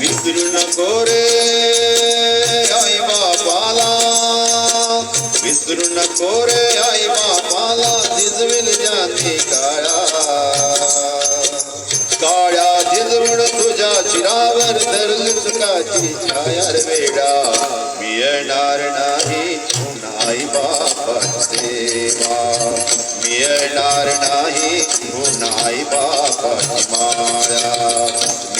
বিস্তীর্ণ করে আই বাপালা বিস্তীর্ণ করে আই বাপালা দিজমিল জাতি কারা छाया रे वेडा मिळणार नाही पुन्हा आई बापाची सेवा। मिळणार नाही पुन्हा आई बापाची माया।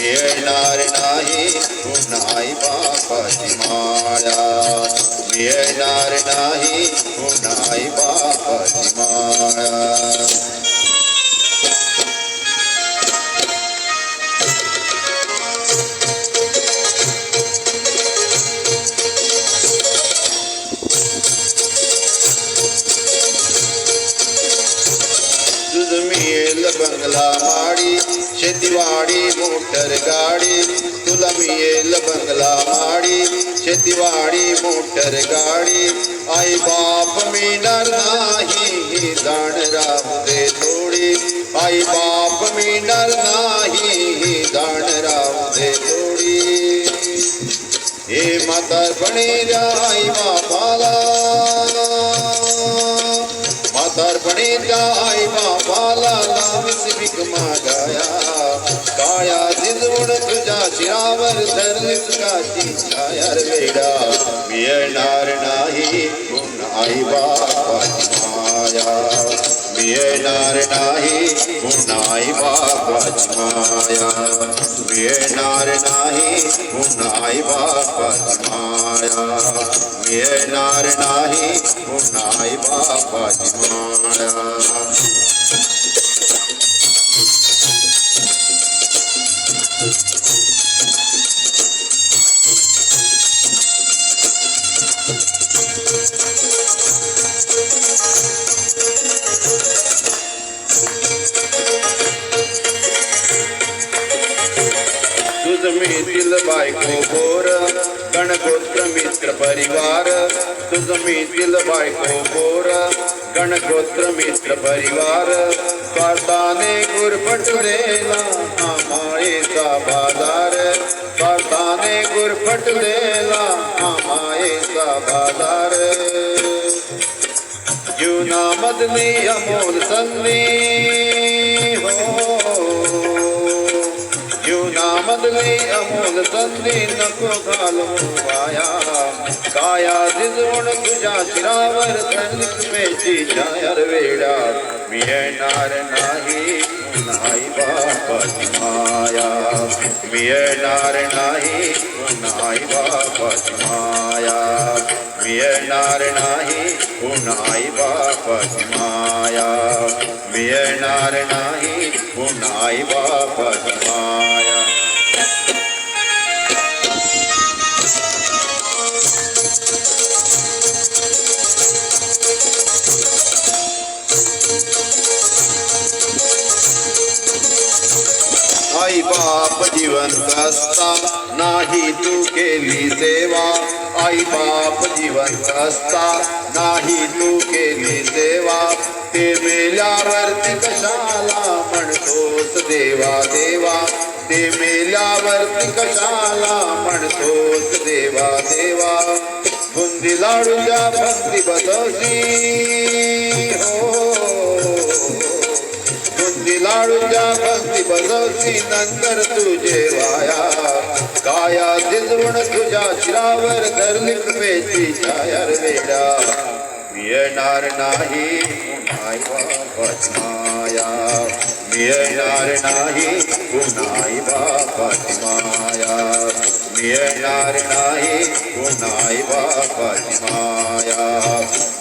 मिळणार नाही पुन्हा आई बापाची माया। मिळणार नाही पुन्हा आई माया। मिळेल बंगला माडी शेतीवाडी मोटर गाडी. तुला मिळेल बंगला माडी शेतीवाडी मोटर गाडी. आई बाप मिळणार नाही ही जाण राहू दे थोडी. आई बाप मिळणार नाही ही जाण राहू दे थोडी. हे म्हातारपणे द्या काया झिजवून तुझ्या शिरावर धरली सुखाची छाया रे वेडा मिळणार नाही पुन्हा आई बापाची माया मिळणार नाही पुन्हा आई बापाची माया मिळणार नाही पुन्हा आई बापाची माया मिळणार नाही पुन्हा आई बापाची माया मिळतील बायको गोर गणगोत्र मित्र परिवार तुझ मिळतील बायको गोर गणगोत्र मित्र परिवार स्वार्थाने बाजार स्वार्थाने गुरफटलेला हा मायेचा बाजार जीवनामधली अमोल संधी जीवनामधली अमोल संधी नको घालू वाया काया झिजवून तुझ्या शिरावर थंडी कृपेची छायर वेडा मिळणार नाही नाही बापाची माया मिळणार नाही नाही बापाची माया मिळणार नाही पुन्हा आई बापाची माया मिळणार नाही पुन्हा आई बापाची जिवंत असता नाही तू केली सेवा. आई बाप जिवंत असता नाही तू केली सेवा. ते मेल्यावरती कशाला म्हणतोस देवा देवा? ते मेल्यावरती कशाला म्हणतोस देवा देवा? बुंदी लाडूच्या भक्ती बसवशी. हो. बुद्धी लाडूच्या भक्ती बसवती नंतर तुझे वाया काया झिजवून तुझ्या शिरावर धरली कृपेची छाया वेडा मिळणार नाही माया। मिळणार नाही पुन्हा आई बापाची माया। मिळणार नाही पुन्हा आई बापाची माया।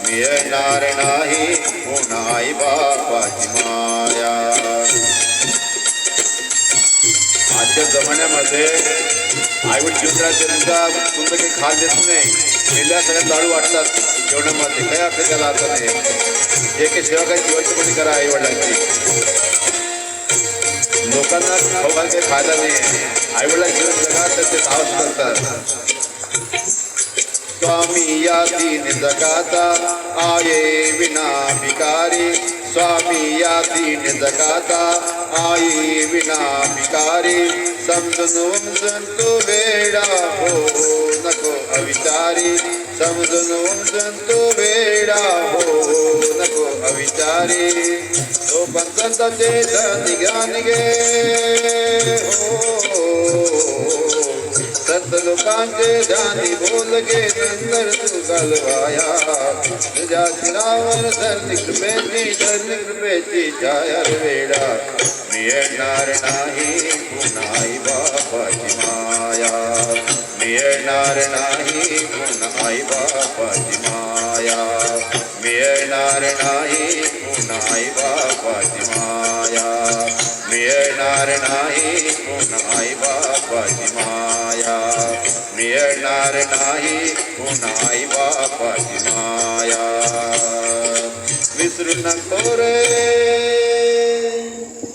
मिळणार नाही पुन्हा आई बापाची माया। प्रायव्हेट आईवड जीवनराजांचा तुमचं काही खास देत नाही. मेल्या सगळ्यात लाडू वाटतात. जेवणामध्ये काय अर्थ त्याला अर्थ नाही. जे काही सेवा काही जीवाची पण करा आई वडिलांची. लोकांना खाऊ काही फायदा नाही. आहे आईवडिला जीवन जगा तर ते साहस करतात. स्वामी या दीन जगाता आये विना भिकारी. स्वामी या दीन जगाता आई विना भिकारी समजून उमजून तू वेडा हो नको अविचारी समजून उमजून तू वेडा हो नको अविचारी तो पंचांचे निघा निघे हो संत लोकांचे ध्यानी बोल गे नंतर तू घालवाया तुझ्या शिरावर धरणी कृपेची धरणी कृपेची छाया वेडा मिळणार नाही पुन्हा आई बापाची माया। मिळणार नाही पुन्हा आई बापाची माया। मिळणार नाही पुन्हा आई बापाची माया। मिळणार नाही पुन्हा आई बापाची माया। मिळणार नाही पुन्हा बापाची माया. विसरू नको रे.